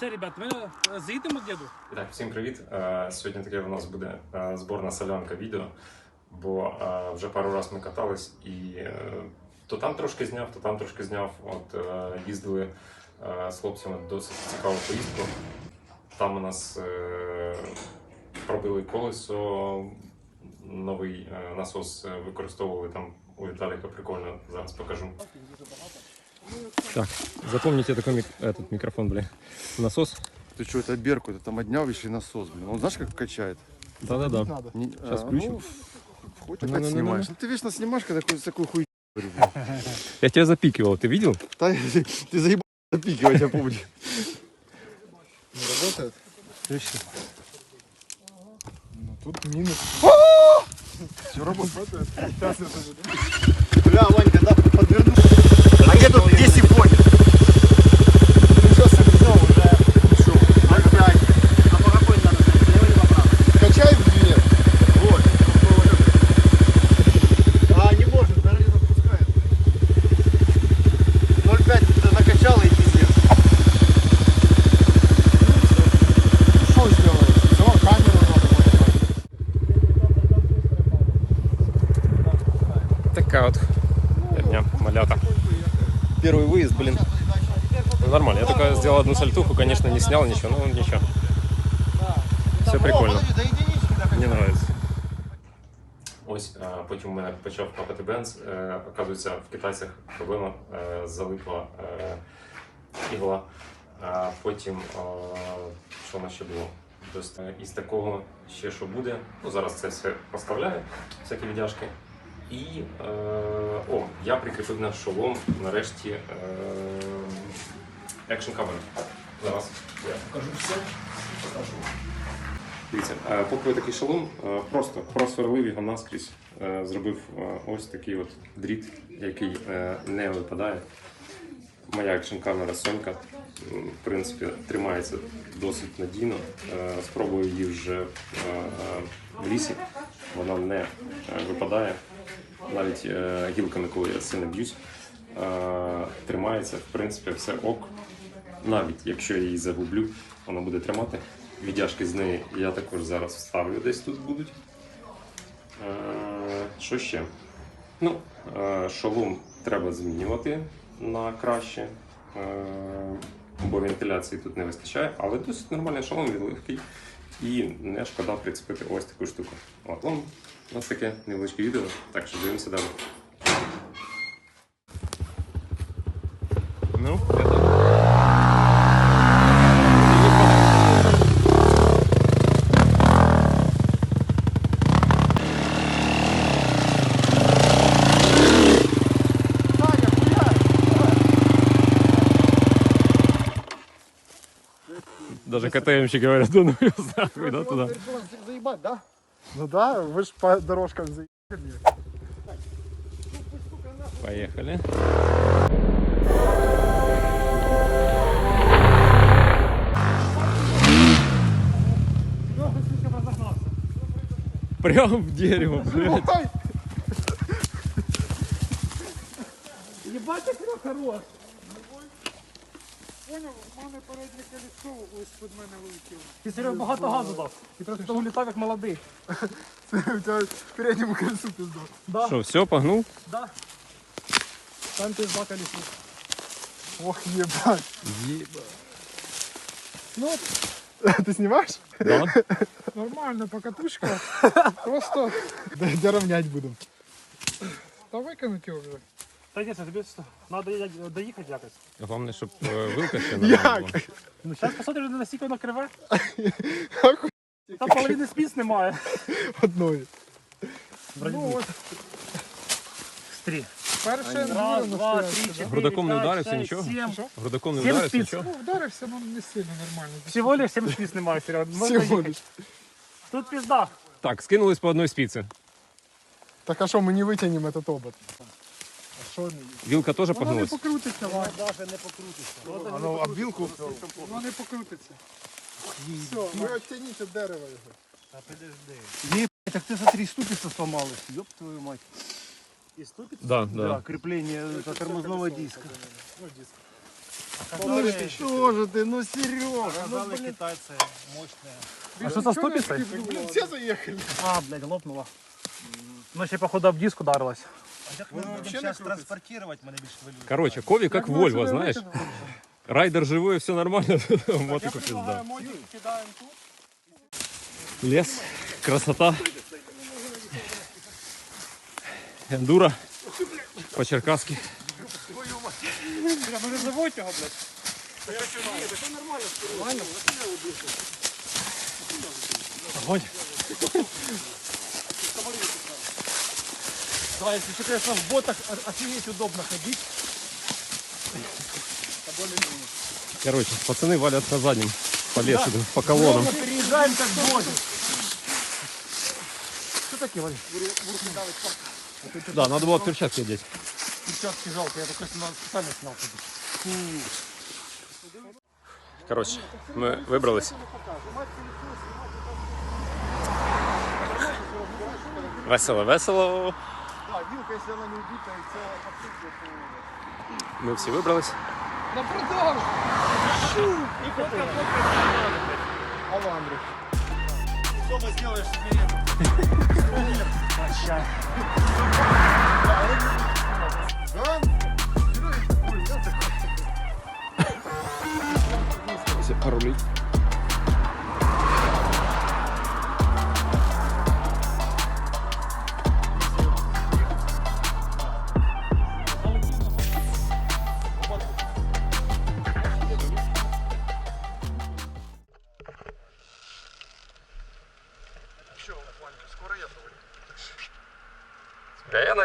Все, ребят, ми е, заїдемо діду. Так, всім привіт. Е, Сьогодні таке у нас буде зборна солянка відео, бо вже пару разів ми катались і то там трошки зняв, то там трошки зняв. От їздили з хлопцями досить цікаву поїздку. Там у нас пробили колесо, новий насос використовували там у Віталіка прикольно, зараз покажу. Так, запомните такой мик- этот микрофон, бля. Насос. Ты что, это Берку, это там и насос, блин. Он знаешь, как качает? Да-да-да. Не- Щас а, включим. ну, хоть опять снимаешь. Ну, ты вечно снимаешь, когда какую-то такую хуйню. блин. Я тебя запикивал, ты видел? Да, Ты ты заебал запикивать, я помню. Не работает? Ну тут минус. Все работает. Бля, Ванька, да, подверну. А где тут 10 понял? Сделал одну сальтуху, конечно, не снял ничего, ну ничего. Все прикольно. Мне нравится. Ось е, потім у мене почав капати бенз. Е, Оказується, в китайцях проблема е, залипла ігла. А потім, що в нас ще було? Тобто, із такого ще що буде. Ну, зараз це все поставляю, всякі віддяжки. І е, о, я прикріпив на шолом нарешті е, екшн камеру. Зараз я покажу все. Покажу. Дивіться, е, поки такий шолом, е, просто просверлив його наскрізь, е, зробив ось такий от дріт, який не випадає. Моя екшн камера Сонька, в принципі, тримається досить надійно. Спробую її вже в лісі, вона не випадає. Навіть гілками, коли я сильно б'юсь, тримається, в принципі, все ок. Навіть якщо я її загублю, вона буде тримати. Віддяжки з неї я також зараз вставлю десь тут будуть. Е, Що ще? Ну, е, шолом треба змінювати на краще, е, бо вентиляції тут не вистачає, але досить нормальний шолом, він легкий. І не шкода прицепити ось таку штуку. От вам у нас таке невеличке відео, так що дивимося далі. Ну, Даже КТМщики говорят, да ну его нахуй, да, туда. Заебать, да? Ну да, вы ж по дорожкам заебали. Поехали. Прям в дерево, блядь. Як воно хорош. понял, у мене переднє колесо ось під мене вилетіло. Ти Серег багато газу дав. Ти просто того літав як молодий. Це у тебе передньому колесу пизда. Да, Что, все, погнул? да. Там пизда колесо. Ох, ебать. Ну, Ти знімаєш? Да? Нормально, покатушка. Просто д- доровнять будемо. Та викинуть його вже. та ні, це тобі треба доїхати якось. Главное, чтобы вилка ще нормально Як? була. Ну, зараз посмотриш, наскільки воно криве. Ахуй Там половини спіц немає. одної. Вроді Ну би. от, Три. перше Раз, вірно два, три, стояти, да? чотири, Грудаком не п'ять, вдарився, шесть, нічого? сім. Що? Грудаком не Сім вдарився, спиц. нічого? Ну, вдарився, ну не сильно нормально. Всего лишь 7 спиц немає, Серега. Можна Всього їхати. лиш. Тут пізда. Так, скинулись по одной спице. Так а що, ми не витягнемо этот обод? А що не? Вилка тоже Воно не погнулась? покрутиться, Вань. Навіть не покрутиться. А ну, а білку? Воно не покрутиться. Все, ви оттяніть від дерева його. Так ты смотри, ступица сломалась, ёб твою мать. І ступить. Да, Да, да. крепление это тормозного диска. Ну, диск. Ну что же ты, ну Серега, ну Сказали, блин, китайцы мощные. А что со ступицей? блин, все заехали. А, блядь, лопнула. Ну ще, походу, об диск ударилась. А як ми будемо зараз транспортувати, мене більш хвилює. Короче, Кови как Вольво, знаешь? Райдер живой, все нормально, мотику пизда. Предлагаю мотик, кидаємо тут. Лес, красота. Эндуро. По-черкасски. Може заводь його, блядь? Огонь. Да, если что, конечно, в ботах офигеть удобно ходить. Короче, пацаны валят на заднем по лесу, по колоннам. Мы переезжаем как в боте. Що таке, Валь? Да, надо было перчатки одеть. Перчатки жалко, я только на- специально снял. Короче, мы выбрались. Весело, весело. Да, вилка, если она не убита, и целая подсыпка, то... Ми всі вибрались. На продажу! Аландру. Что мы сделаешь с Да? Рулить. Да,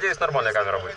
надеюсь, нормальная камера будет.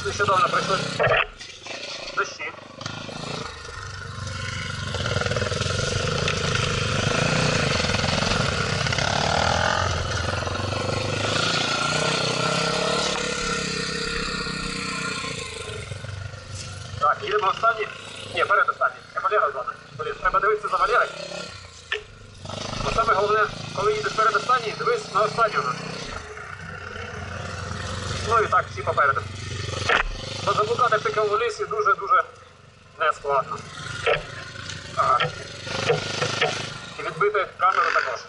У нас нещодавно лісі дуже-дуже нескладно. Ага. І відбити камеру також.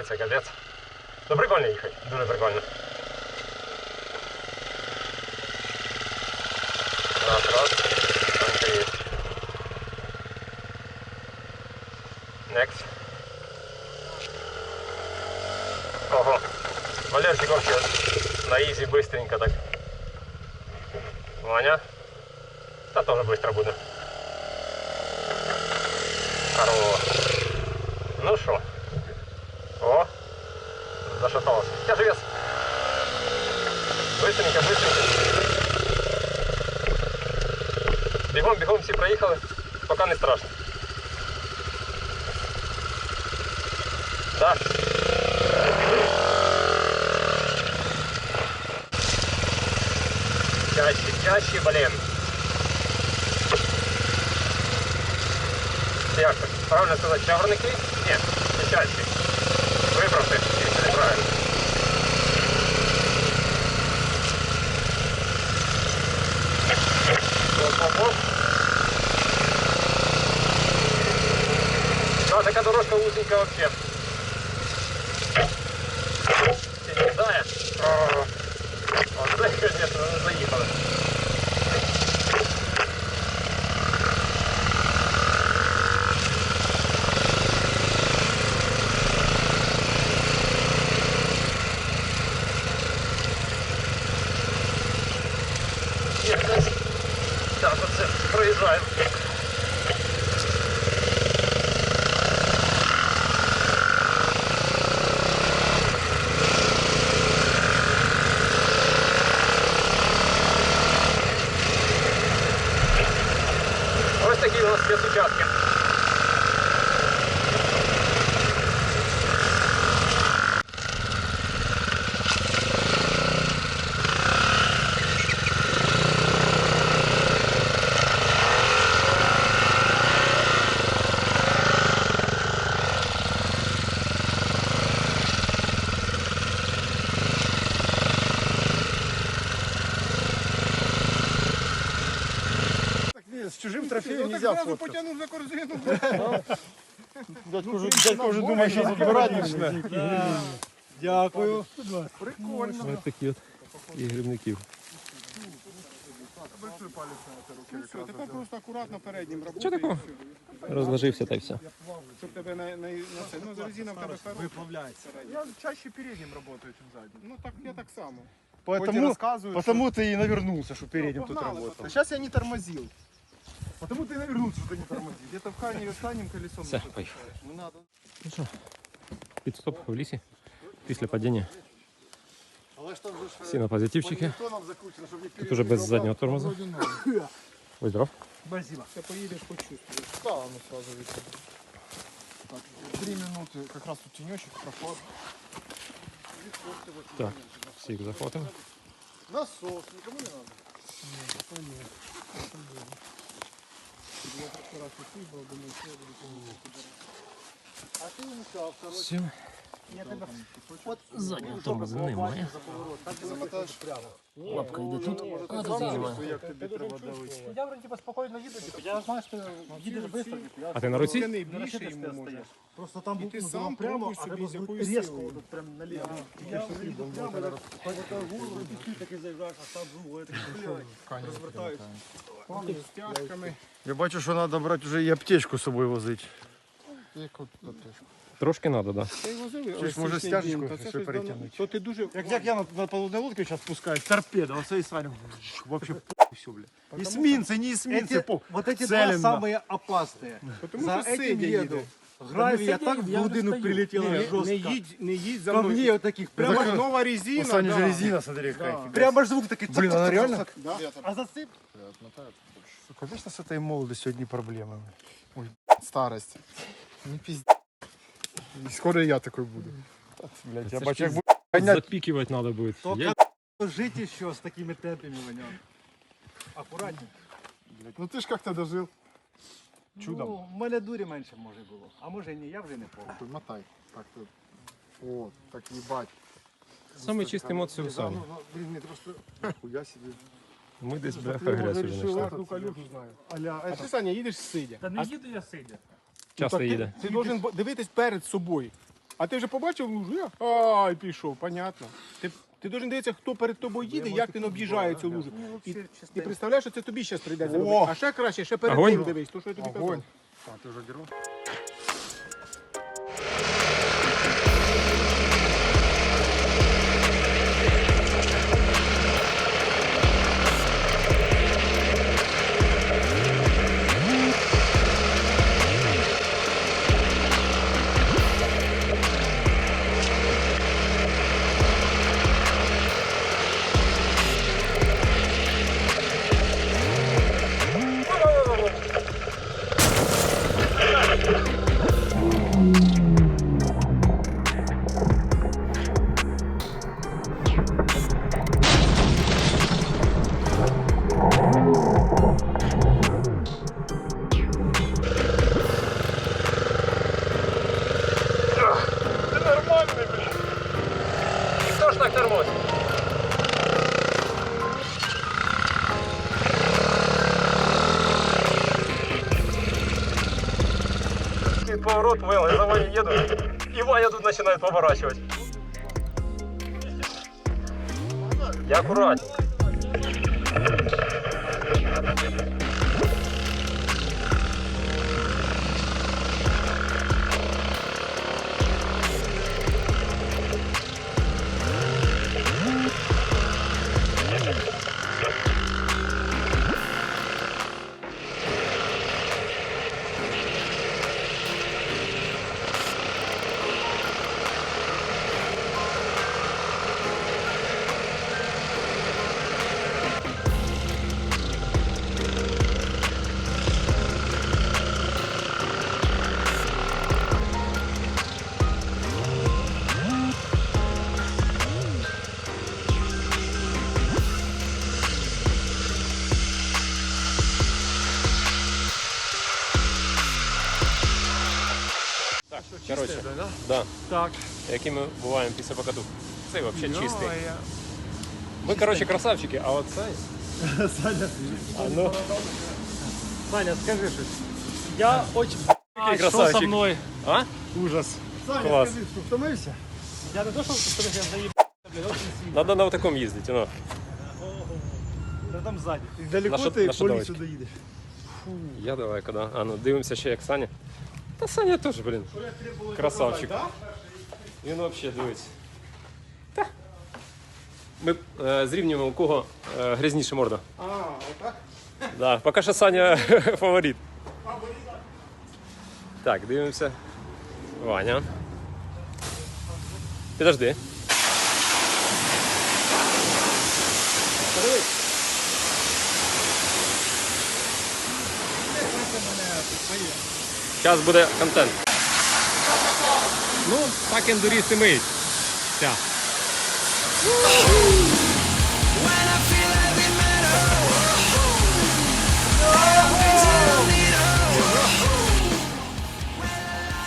шатається, капець. Ну прикольно їхати, дуже прикольно. Раз, раз. Танка є. Next. Ого. Валерчик вообще на изи быстренько так. Ваня. Да тоже быстро буду. Хорош. Ну что? о, зашатался. Тяжи вес. Быстренько, быстренько. Бегом, бегом, все проехали. Пока не страшно. Так. Чаще, чаще, блин. Як? Правильно сказати, чагарники? Ні, це чаще. Goldship. чужим трофеєм нельзя фоткати. потягнув за корзину. Дядько вже, дядько вже думає, що забирати почне. Дякую. Ось такі от і грибників. Тепер просто акуратно переднім Що роботи. такого? Розложився та й все. Щоб тебе на, на, на це. Ну, за резина в тебе хороша. Виправляється. Я чаще переднім працюю, ніж заднім. Ну так я так само. Поэтому, рассказывают, потому ты и навернулся, что передним тут Погнали, работал. Сейчас я не тормозил. Потому ты и навернулся, что ты не тормозил. Где-то в хане останнім колесом. Все, не поїхали. Не надо. Ну що, підстоп в лісі після падіння. Але ж там же ж Всі на позитивчики. магнітоном закручено, щоб не Тут уже без заднього тормоза. Ось здоров. Спасибо. Ты поедешь, почувствуешь. Да, ну сразу видно. Так, три минуты, как раз тут тенечек, проход. Так, всіх захватимо. Насос, никому не надо. А ти йому сказав, короче, Всім. Заднього тормоза немає. замотаєш прямо. Лапка йде тут, а тут її немає. Як тобі треба давити? Я вроде типа спокойно еду, типа, я знаю, что едешь быстро, типа, я А ти на руці? Тяни на більше ракете йому стоишь. може. Просто там І был ти ну, сам прямо, пробуй а собі, треба з якою резко, силою. вот прям налево. Я еду прямо, я вот голову, и ты так и заезжаешь, а сам жу, это, блядь, развертаюсь. З тяжками. Я бачу, що треба брати вже і аптечку з собою возити. Трошки треба, так. Та й возили. Чи ж може стяжечку щось перетягнути? То ти дуже... Як, як я на, на полудной лодке сейчас спускаюсь, торпеда, вот и Саня, вообще похуй все, бля. Эсминцы, не эсминцы, Эти, по. вот эти Целим, два да. самые опасные. Тому За що этим сидя еду. їде. Гравия так в глубину прилетела Не, жестко. не їдь, не їдь за По мною. мне вот таких, прямо, Прямо нова резина. У Сани да. же резина, смотри, какая. прямо ж звук такой. Блин, она реально? А засып? Конечно, с этой молодостью одни проблемы. Ой, старость. Не пизди. И скоро я такой буду. Блять, я Це бачу, ж як буду гонять. Запікувати треба буде. Только Я- жить еще с такими темпами, Ваня. Аккуратнее. Ну ти ж як-то дожив. Чудом. Ну, в мене дурі менше може було. А може ні, я вже не помню. Мотай. Так тут. О, так їбать. Самий чистий емоції у Да, Сані. ну, ну, блин, мне просто... Хуя себе. Ми десь бляха грязь уже знайшли. эту колюху знаю. Аля, А ти, Саня, їдеш сидя. Та не їду я сидя. Часто Так їде. Ти, ти должен дивитись перед собою. А ти вже побачив лужу? Я? і пішов, понятно. Ти, ти должен дивитися, хто перед тобою їде, як він об'їжджає цю лужу. І, і представляєш, що це тобі зараз прийдеться робити. А ще краще, ще перед Огонь. тим дивись, то що я тобі казав. Хто ж Поворот вел, я за Ваней еду, и Ваня тут начинает поворачивать. Я аккуратненько. Так. Які ми буваємо після покату. Цей взагалі чистий. Ми, короче, красавчики, а от Саня... А ну, Саня, скажи щось. Я очень... А, що красавчик. со мною? а? Ужас. Клас. втомився? Я не то, що що я заїб... Блін, очень сильно. Надо на такому їздити, ну. Та там ззаді. Далеко Наша- ти наша по давочка. лісу доїдеш. Я давай, коли. А ну дивимося ще як Саня. Та Саня теж, блін. Красавчик. Він взагалі дивиться. Ми е, зрівнюємо, у кого е, грязніша морда. А, отак? Да, поки що Саня фаворит. Так, дивимося. Ваня. Підожди. Зараз буде контент. Ну, так ендурісти миють. Все.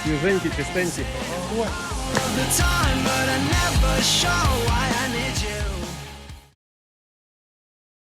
Свіженькі, чистенькі.